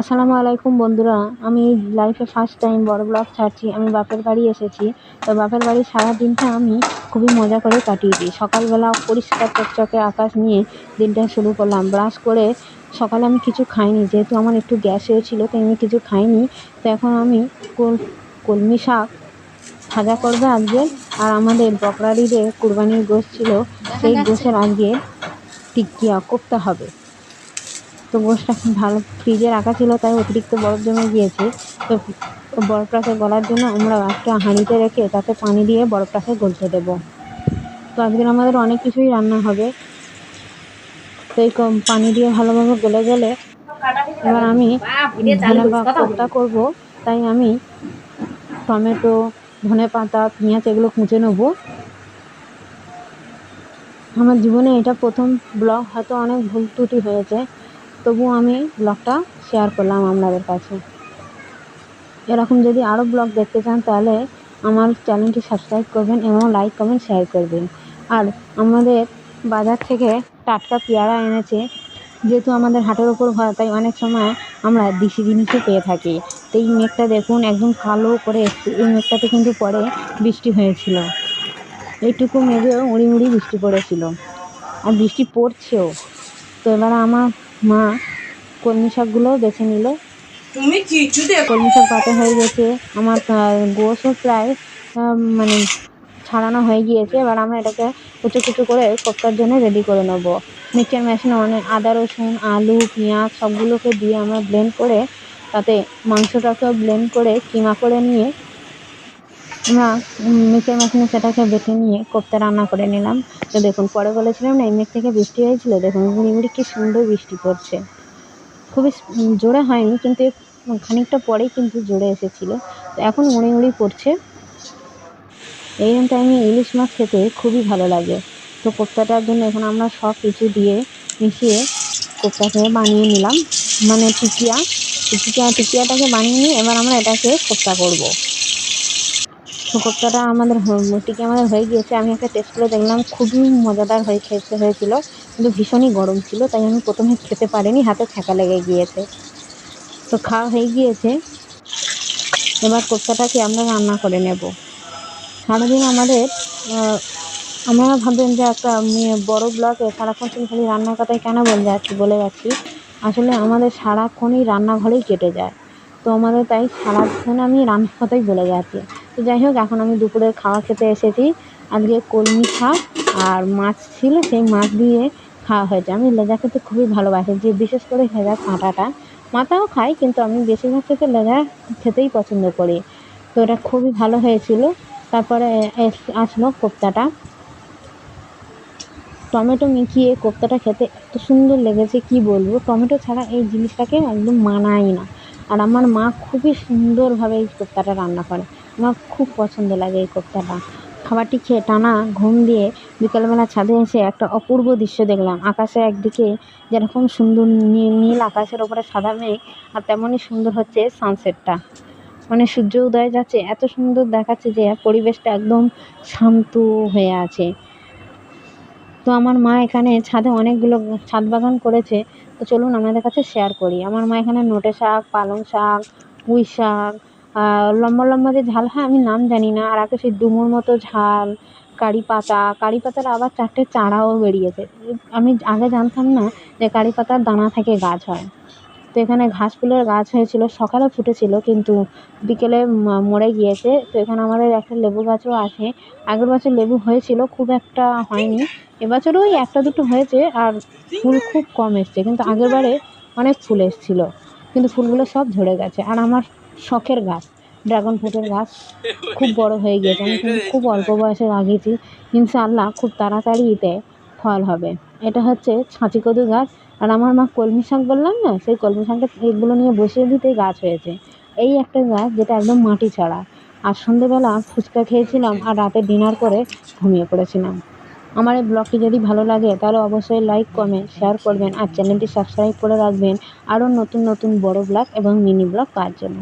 আসসালামু আলাইকুম বন্ধুরা আমি লাইফে ফার্স্ট টাইম বড় ব্লগ ছাড়ছি আমি বাপের বাড়ি এসেছি। তো বাপের বাড়ি সারা দিনটা আমি খুবই মজা করে কাটিয়ে দিই। সকালবেলা পরিষ্কার চকচকে আকাশ নিয়ে দিনটা শুরু করলাম। ব্রাশ করে সকালে আমি কিছু খাইনি যেহেতু আমার একটু গ্যাস হয়েছিল তাই আমি কিছু খাইনি। তো এখন আমি কল কলমি শাক ভাজা করবে আজকে। আর আমাদের বকরারিতে কুরবানির গোশ ছিল সেই গোশের আজকে টিকিয়া করতে হবে। তো গোশটা ভালো ফ্রিজে রাখা ছিল, তাই অতিরিক্ত বরফ জমে গিয়েছে। তো বরফটাকে গলার জন্য আমরা একটা হাঁড়িতে রেখে তাতে পানি দিয়ে বরফটাকে গলতে দেবো। তো আজকের আমাদের অনেক কিছুই রান্না হবে। তো এই পানি দিয়ে ভালোভাবে গলে গেলে এবার আমি কোপ্তা করব। তাই আমি টমেটো, ধনে পাতা, পেঁয়াজ এগুলো কুঁচে নেব। আমার জীবনে এটা প্রথম ব্লগ, হয়তো অনেক ভুল ত্রুটি হয়েছে। তবুও আমি ব্লগটা শেয়ার করলাম আপনাদের কাছে। এরকম যদি আরও ব্লগ দেখতে চান, তাহলে আমার চ্যানেলটি সাবস্ক্রাইব করবেন এবং লাইক, কমেন্ট, শেয়ার করবেন। আর আমাদের বাজার থেকে টাটকা পেয়ারা এনেছে। যেহেতু আমাদের হাটের ওপর ঘর তাই অনেক সময় আমরা দেশি জিনিসও পেয়ে থাকি। তো এই মেঘটা দেখুন, একদম কালো করে এসছে। এই মেঘটাতে কিন্তু পরে বৃষ্টি হয়েছিল। এইটুকু মেঘেও উড়ি উড়ি বৃষ্টি পড়েছিল। আর বৃষ্টি পড়ছেও। তো এবার আমার মা কলমি শাকগুলোও বেছে নিল। তুমি কিছু কলমি শাক পাতা হয়ে গেছে। আমার গোশও প্রায় মানে ছাড়ানো হয়ে গিয়েছে। এবার আমরা এটাকে কুচো কুচো করে কোপ্তার জন্য রেডি করে নেব। মিক্সচার মেশিনে অনেক আদা রসুন আলু পেঁয়াজ সবগুলোকে দিয়ে আমরা ব্লেন্ড করে তাতে মাংসটাকেও ব্লেন্ড করে কিমা করে নিয়ে আমরা মিক্সচার মেশিনে সেটাকে বেটে নিয়ে কোপ্তা রান্না করে নিলাম। তো দেখুন, পরে বলেছিলাম না, এই মেঘ থেকে বৃষ্টি হয়েছিল, দেখুন গুঁড়ি কী সুন্দর বৃষ্টি পড়ছে। খুবই জোরে হয়নি, কিন্তু খানিকটা পরেই কিন্তু জোরে এসেছিল। তো এখন উড়ি উড়ি পড়ছে। এইরকম টাইমে ইলিশ মাছ খেতে খুবই ভালো লাগে। তো কোপ্তাটার জন্য এখন আমরা সব কিছু দিয়ে মিশিয়ে কোপ্তাকে বানিয়ে নিলাম। মানে টিকিয়া টিকিয়া, টিকিয়াটাকে বানিয়ে নিয়ে এবার আমরা এটাকে কোপ্তা করব। কোপ্তাটা আমাদের টিকিয়া আমাদের হয়ে গিয়েছে, আমি একটা টেস্ট করে দেখলাম, খুবই মজাদার হয়ে খেতে হয়েছিল, কিন্তু ভীষণই গরম ছিল, তাই আমি প্রথমে খেতে পারিনি, হাতে ছ্যাঁকা লেগে গিয়েছে। তো খাওয়া হয়ে গিয়েছে, এবার কোপ্তাটাকে আমরা রান্না করে নেব। সারাদিন আমাদের আপনারা ভাববেন যে একটা বড় ব্লকে সারাক্ষণ তুমি খালি রান্নার কথাই কেন বলে যাচ্ছি বলে যাচ্ছি? আসলে আমাদের সারাক্ষণই রান্নাঘরেই কেটে যায়। তো আমাদের তাই সারাক্ষণ আমি রান্নার কথাই বলে যাচ্ছি। তো যাই হোক, এখন আমি দুপুরের খাওয়া খেতে এসেছি। আজকে কলমি শাক আর মাছ ছিল, সেই মাছ দিয়ে খাওয়া হয়েছে। আমি লেজা খেতে খুবই ভালোবাসি, যে বিশেষ করে লেজার কাঁটাটা। মাথাও খাই, কিন্তু আমি বেশিরভাগ থেকে লেজা খেতেই পছন্দ করি। তো এটা খুবই ভালো হয়েছিল। তারপরে আসলো কোপ্তাটা। টমেটো মিশিয়ে কোপ্তাটা খেতে এত সুন্দর লেগেছে, কি বলব? টমেটো ছাড়া এই জিনিসটাকে একদম মানায় না। আর আমার মা খুবই সুন্দরভাবে এই কোপ্তাটা রান্না করে। আমার খুব পছন্দ লাগে এই কোপ্তাটা। খাবারটি খেয়ে টানা ঘুম দিয়ে বিকালবেলা ছাদে এসে একটা অপূর্ব দৃশ্য দেখলাম। আকাশে একদিকে যেরকম সুন্দর নীল আকাশের ওপরে সাদা মেঘ, আর তেমনই সুন্দর হচ্ছে সানসেটটা মানে সূর্য উদয় যাচ্ছে, এত সুন্দর দেখাচ্ছে যে পরিবেশটা একদম শান্ত হয়ে আছে। তো আমার মা এখানে ছাদে অনেকগুলো ছাদ বাগান করেছে। তো চলুন আমাদের কাছে শেয়ার করি। আমার মা এখানে নোটে শাক, পালং শাক, পুঁই শাক লম্বা লম্বা যে ঝাল, হয়, আমি নাম জানি না, আর একটা সেই ডুমুর মতো ঝাল, কারি পাতা, কারি পাতার আবার চারটে চারাও বেরিয়েছে। আমি আগে জানতাম না যে কারি পাতার দানা থেকে গাছ হয়। তো এখানে ঘাস ফুলের গাছ হয়েছিল, সকালে ফুটেছিল, কিন্তু বিকেলে মরে গিয়েছে। তো এখানে আমাদের একটা লেবু গাছও আছে। আগের বছর লেবু হয়েছিল, খুব একটা হয়নি। এবছর ওই একটা দুটো হয়েছে, আর ফুল খুব কম এসছে, কিন্তু আগের বারে অনেক ফুল এসেছিল। কিন্তু ফুলগুলো সব ঝরে গেছে। আর আমার শখের গাছ, ড্রাগন ফ্রুটের গাছ খুব বড় হয়ে গিয়েছে। আমি কিন্তু খুব অল্প বয়সে লাগিয়েছি। ইনশাআল্লাহ খুব তাড়াতাড়ি এতে ফল হবে। এটা হচ্ছে ছাঁচি কদু গাছ। আর আমার মা কলমি শাক বললাম না, সেই কলমি শাকটা এগুলো নিয়ে বসিয়ে দিতেই গাছ হয়েছে। এই একটা গাছ যেটা একদম মাটি ছাড়া। আর সন্ধেবেলা ফুচকা খেয়েছিলাম আর রাতে ডিনার করে ঘুমিয়ে পড়েছিলাম। আমার এই ব্লগটি যদি ভালো লাগে তাহলে অবশ্যই লাইক, কমেন্ট, শেয়ার করবেন আর চ্যানেলটি সাবস্ক্রাইব করে রাখবেন। আরও নতুন নতুন বড় ব্লগ এবং মিনি ব্লগ পাওয়ার জন্য।